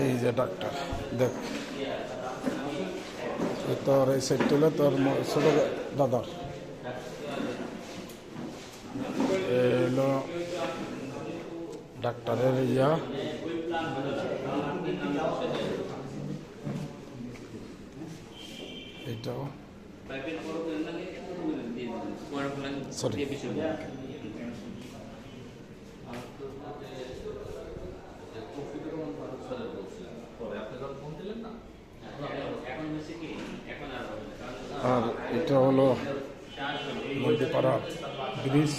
এই যে ডাক্তার দেখ। তোর এই সাইডটা হলো তোর ছোট দাদার। এ হলো ডাক্তারের ইয়া। এটাও সরি আর এটা হলো মধ্যে মধ্যপাড়া ব্রিজ।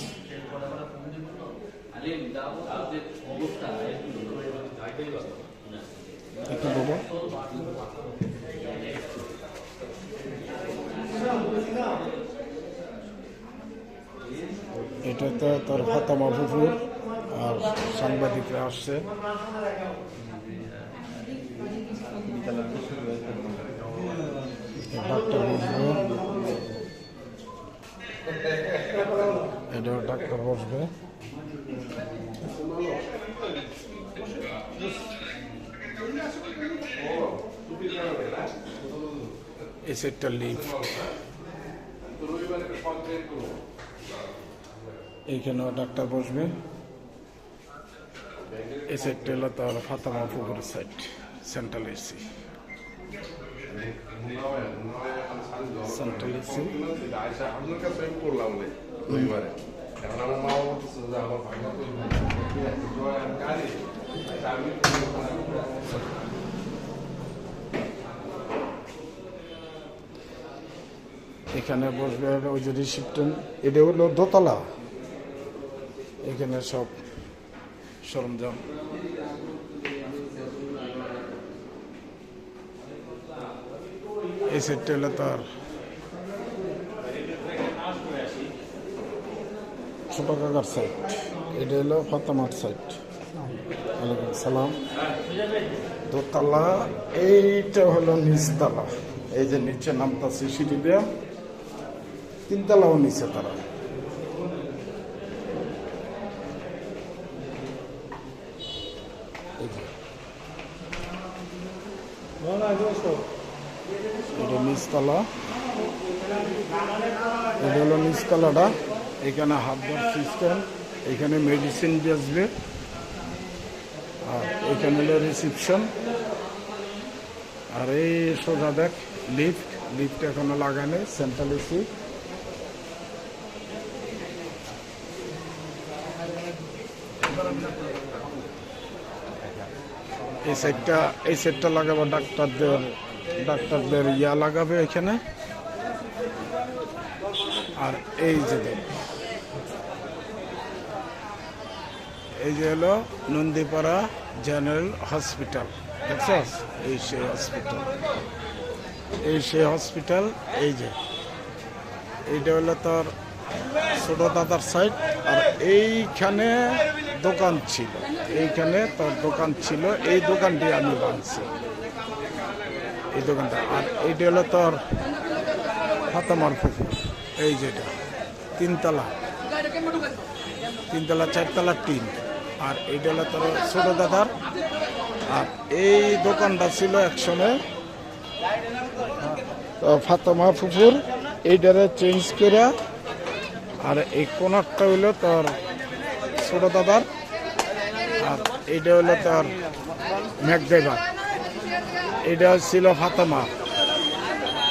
এটাতে তোর ফাতামা ফুফুর আর সাংবাদিকরা আসছে। ডাক্তার বসবে এটাও ডাক্তার বসবে। এই সেটটা লিফট। এইখানেও ডাক্তার বসবে। এই সাইডটা হলো তার ফাতামা পুকুর সাইড, সেন্ট্রাল এসি। এখন বসবে ওই যে রিসিপ্টন এটা হলো দোতলা। এখানে সব সরঞ্জাম। এই সেটটা হলো তার ছোট কাকার সাইড এটা হলো ফাতামার সাইড ওয়ালাইকুম সালাম দোতলা, এইটা হলো নিচতলা। এই যে নিচে নামতাছে সিঁড়ি দেয়া, তিনতলাও নিচে তারা। এই যে। এটা নিচতলা এটা হলো নিচতলাটা এখানে হাত সিস্টেম এখানে মেডিসিন বেসবে আর এখানে হলো রিসিপশন আর এই সোজা দেখ লিফট লিফট এখনও লাগানো সেন্ট্রাল এসি এই সেটটা এই সেটটা লাগাবো ডাক্তারদের ডাক্তারদের ইয়া লাগাবে এখানে। আর এই যে এই যে হলো নন্দীপাড়া জেনারেল হসপিটাল এই সেই হসপিটাল। এই সেই হসপিটাল, এই যে। এইটা হলো তোর ছোট দাদার সাইড আর এইখানে দোকান ছিল। এইখানে তোর দোকান ছিল, এই দোকানটি আমি বানছি। এই দোকানটা। আর এইটা হলো তোর ফাতামার পুকুর এই যেটা তিনতলা। তিনতলা, চারতলা টিন। আর এইটা হলো তোর ছোট দাদার। আর এই দোকানটা ছিল একসময় ফাতেমা ফুফুর এইটারে চেঞ্জ করে। আর এই কোনারটা হইল তোর ছোট দাদার। আর এইটা হইল তোর ম্যাকড্রাইভার এইটা ছিল ফাতেমা।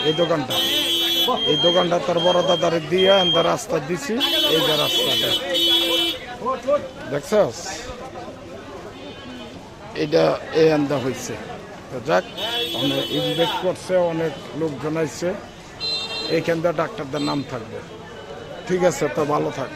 এই দোকানটা। এই দোকানটা তার বড় দাদারে দিয়ে রাস্তা দিছি। এই যে রাস্তাটা। দেখছস? এটা এই আন্দা হয়েছে তো যাক, অনেক ইনভেস্ট করছে, অনেক লোকজন আইছে। এইখানটা ডাক্তারদের নাম থাকবে। ঠিক আছে, তো ভালো থাক।